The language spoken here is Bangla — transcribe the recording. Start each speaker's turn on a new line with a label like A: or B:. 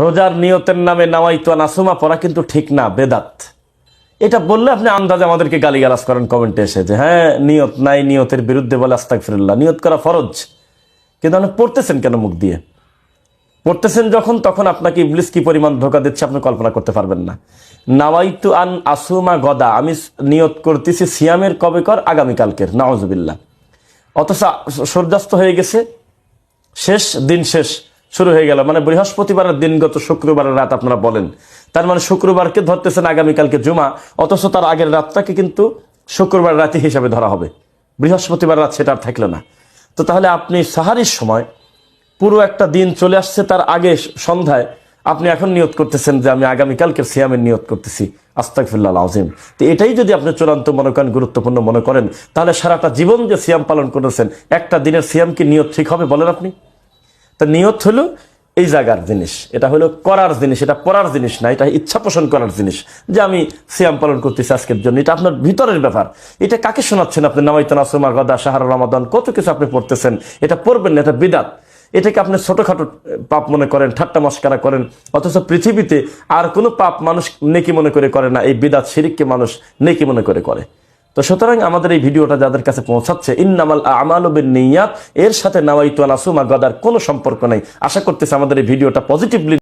A: রোজার নিয়তের নামে নাওয়াইতো নাসুমা পড়া কিন্তু ঠিক না, বেদাত। এটা বললে আপনি আন্দাজে আমাদেরকে গালিগালাজ করেন কমেন্টে এসে যে হ্যাঁ নিয়ত নাই, নিয়তের বিরুদ্ধে বলে আস্তাক ফিরুল্লাহ নিয়ত করা ফরজ। কিন্তু আপনি পড়তেছেন কেন মুখ দিয়ে? পড়তেছেন যখন, তখন আপনাকে ইবলিস কি পরিমাণ ধোকা দিচ্ছে আপনি কল্পনা করতে পারবেন না। নাওয়াইতু আন আসুমা গদা, আমি নিয়ত করতেছি সিয়ামের কবে কর আগামীকালকের নাওজবিল্লা অথচ সূর্যাস্ত হয়ে গেছে, শেষ, দিন শেষ। শুরু হয়ে গেল। মানে বৃহস্পতিবারের দিনগত শুক্রবারের রাত আপনারা বলেন। তার মানে শুক্রবারকে ধরতেছেন আগামীকালকে জুমা, অথচ তার আগের রাতটাকে কিন্তু শুক্রবার রাতে হিসাবে ধরা হবে। বৃহস্পতিবার রাত সেটা আর থাকল না। তো তাহলে আপনি সাহারির সময় পুরো একটা দিন চলে আসছে, তার আগে সন্ধ্যায় আপনি এখন নিয়ত করতেছেন যে আমি আগামীকালকে সিয়ামের নিয়ত করতেছি। আস্তাকফিল্লাহ আজিম তো এটাই যদি আপনি চূড়ান্ত মনে করেন, গুরুত্বপূর্ণ মনে করেন, তাহলে সারাটা জীবন যে সিয়াম পালন করেছেন, একটা দিনের সিয়াম কি নিয়ত ঠিক হবে বলেন আপনি? তা নিয়ত হলো এই জায়গার জিনিস, এটা হলো করার জিনিস, এটা পড়ার জিনিস না, এটা ইচ্ছা পোষণ করার জিনিস যে আমি সিয়াম পালন করতেছি আজকের জন্য, এটা আপনার ভিতরের ব্যাপার। এটা কাকে শোনাচ্ছেন আপনি? নামাইতান আসুমা গদা সাহার রমাদান, কত কিছু আপনি পড়তেছেন? এটা পড়বেন না, এটা বিদাত। এটাকে আপনি ছোটখাটো পাপ মনে করেন, ঠাট্টা মস্কারা করেন, অথচ পৃথিবীতে আর কোনো পাপ মানুষ নেকি মনে করে করে না, এই বিদাত শিরিককে মানুষ নেকি মনে করে করে। তো সুতরাং আমাদের এই ভিডিওটা যাদের কাছে পৌঁছাচ্ছে, ইন্নামাল আমাল নিয়াত, এর সাথে নাওয়াইতু আসুমা গদার কোনো সম্পর্ক নেই। আশা করতেছে আমাদের এই ভিডিওটা পজিটিভলি